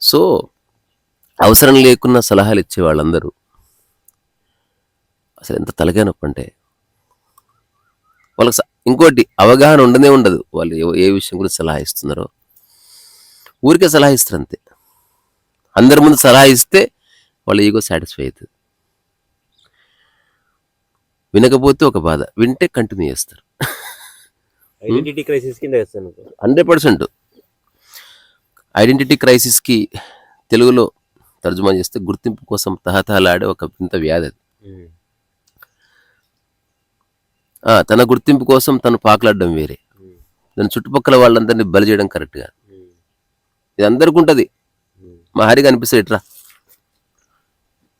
So అవసరం లేకున్న సలహాలు ఇచ్చే వాళ్ళందరూ. అసలు ఎంత తలకాయ నొప్పి అంటే వాళ్ళకి ఇంకోటి అవగాహన ఉండనే ఉండదు. వాళ్ళు ఏ- విషయం గురించి సలహా ఇస్తున్నారో. ఊరికే సలహా ఇస్తారు అంతే. అందరి ముందు సలహా ఇస్తే వాళ్ళ ఈగో సాటిస్ఫై అవుతుంది వినకపోతే ఒక బాధ. వింటే కంటిన్యూ చేస్తారు. ఐడెంటిటీ క్రైసిస్ కింద వేస్తాను హండ్రెడ్ పర్సెంట్. ఐడెంటిటీ క్రైసిస్కి తెలుగులో తర్జుమా చేస్తే గుర్తింపు కోసం తహతహలాడే ఒక వింత వ్యాధి అది. తన గుర్తింపు కోసం తను పాకులాడడం వేరే. దాని చుట్టుపక్కల వాళ్ళందరినీ బలి చేయడం కరెక్ట్గా ఇది అందరికి ఉంటుంది. మా హరి కనిపిస్తుంది ఇట్రా.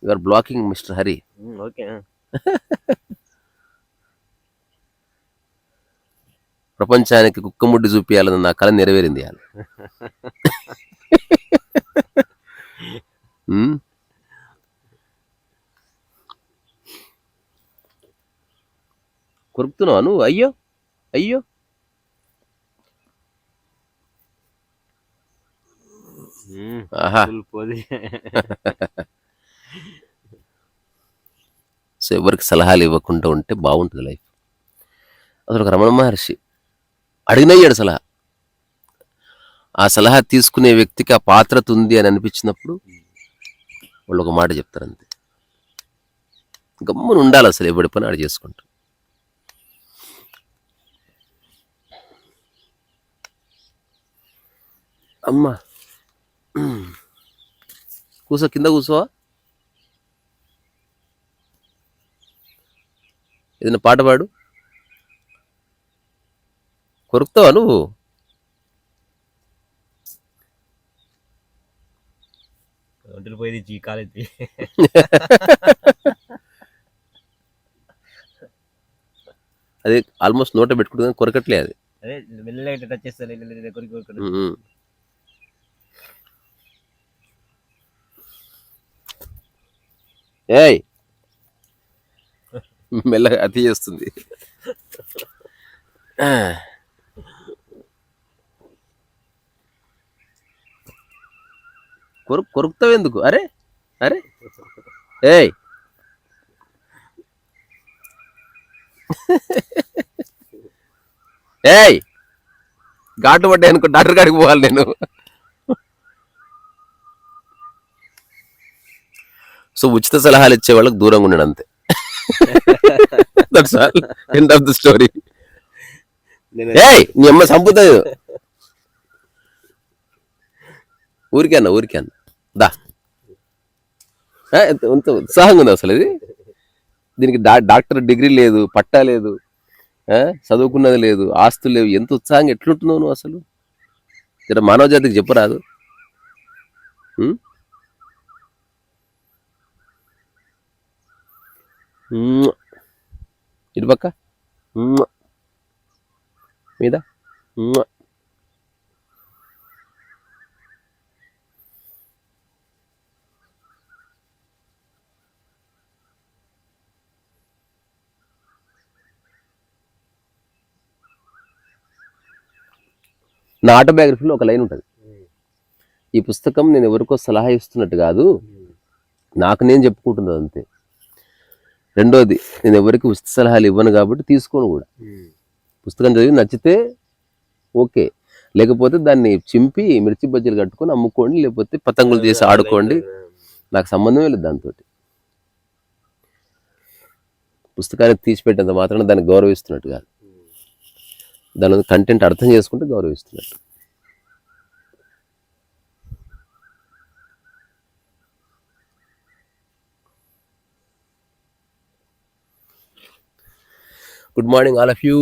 You're blocking mister Hari. Okay ప్రపంచానికి కుక్కముడ్డి చూపించాలని నా కళ నెరవేరింది ఇవాళ. కొరుకుతున్నావా నువ్వు? అయ్యో అయ్యో. పోది. సో ఎవరికి సలహాలు ఇవ్వకుండా ఉంటే బాగుంటుంది లైఫ్. అసలు ఒక రమణ మహర్షి అడిగినయ్యాడు సలహా. ఆ సలహా తీసుకునే వ్యక్తికి ఆ పాత్రత ఉంది అని అనిపించినప్పుడు వాళ్ళు ఒక మాట చెప్తారు అంతే గమ్మున ఉండాలి అసలు ఎవడి పని ఆడు చేసుకుంటారు అమ్మా. కూసో కింద కూసోవా ఏదైనా పాట పాడు. కొరుకుతావా నువ్వు? ఒంటరి పోయేది చీ కాలేజీ. అది ఆల్మోస్ట్ నోట పెట్టుకుంటుంది కొరకట్లే అది. అదే మెల్లగా టచ్ చేస్తాను కొరికి కొరికి. ఏయ్! మెల్లగా అతి చేస్తుంది. కొరు కొరుకుతావు ఎందుకు? అరే అరే. ఏయ్. ఏయ్. ఘాటు పడ్డాయి అనుకో డాక్టర్ కాడికి పోవాలి నేను. సో ఉచిత సలహాలు ఇచ్చే వాళ్ళకి దూరంగా ఉండడం అంతే. That's all end of the story ఏయ్ నీ అమ్మ సంపుతుంది. ఊరికే అన్న ఊరికే అన్న. దా. ఎంత ఉత్సాహంగా ఉంది అసలు ఇది. దీనికి డా డాక్టర్ డిగ్రీ లేదు పట్టా లేదు చదువుకున్నది లేదు ఆస్తులు లేవు. ఎంత ఉత్సాహంగా ఎట్లుంటున్నావు నువ్వు అసలు? ఇక్కడ మానవ జాతికి చెప్పరాదు. ఇటుపక్క ఉమ్మ్. ఇటు మీద. నా ఆటోబయోగ్రఫీలో ఒక లైన్ ఉంటుంది. ఈ పుస్తకం నేను ఎవరికో సలహా ఇస్తున్నట్టు కాదు. నాకు నేను చెప్పుకుంటున్నది అంతే. రెండోది నేను ఎవరికి ఉచిత సలహాలు ఇవ్వను కాబట్టి తీసుకోను కూడా. పుస్తకం చదివి నచ్చితే ఓకే. లేకపోతే దాన్ని చింపి మిర్చి బజ్జీలు కట్టుకొని అమ్ముకోండి లేకపోతే పతంగులు చేసి ఆడుకోండి. నాకు సంబంధమే లేదు దాంతో పుస్తకాన్ని తీసిపెట్టేంత మాత్రాన దాన్ని గౌరవిస్తున్నట్టు కాదు. దాని కంటెంట్ అర్థం చేసుకుంటే గౌరవిస్తున్నట్టు. Good morning all of you